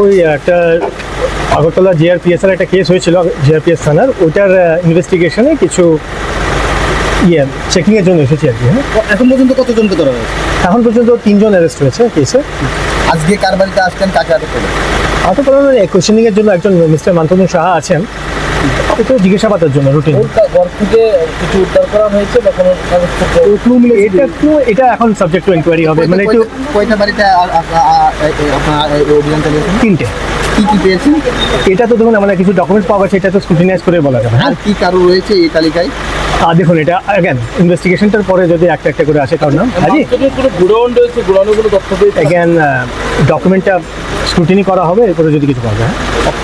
ওই একটা আগরতলা জিআরপিএস এর একটা কেস হয়েছিল জিআরপিএস থানার। ওইটার ইনভেস্টিগেশনে কিছু ইয়ে চেকিংয়ের জন্য এসেছি আর কি হ্যাঁ। এখন পর্যন্ত কতজনকে ধরা হয়েছে? এখন পর্যন্ত তিনজন অ্যারেস্ট হয়েছে কেসে আজকে কার বাড়িতে আসছেন কাকে আটক করলেন? আটক করানোর কোশ্চেনিং এর জন্য একজন মিস্টার মান্তনু সাহা আছেন। এটা জিজ্ঞাসাবাদের জন্য রুটিন ঘর থেকে কিছু উদ্ধার করা হয়েছে বা কোনো কাগজপত্র? এটা একটু এটা এখন সাবজেক্ট টু ইনকোয়ারি হবে। মানে একটু কয়টা বাড়িতে আপনার অভিযান চালিয়েছেন? তিনটে। কি কি পেয়েছেন? এটা তো দেখুন আমরা কিছু ডকুমেন্ট পাওয়া গেছে এটা তো স্ক্রুটিনাইজ করে বলা যাবে। হ্যাঁ আর কি কারও রয়েছে এই তালিকায়? আর দেখুন এটা অ্যাগেন ইনভেস্টিগেশনটার পরে যদি একটা একটা করে আসে কারণ নাম হাজি অ্যাগেন ডকুমেন্টটা স্ক্রুটিনি করা হবে এরপরে যদি কিছু পাওয়া যায় হ্যাঁ?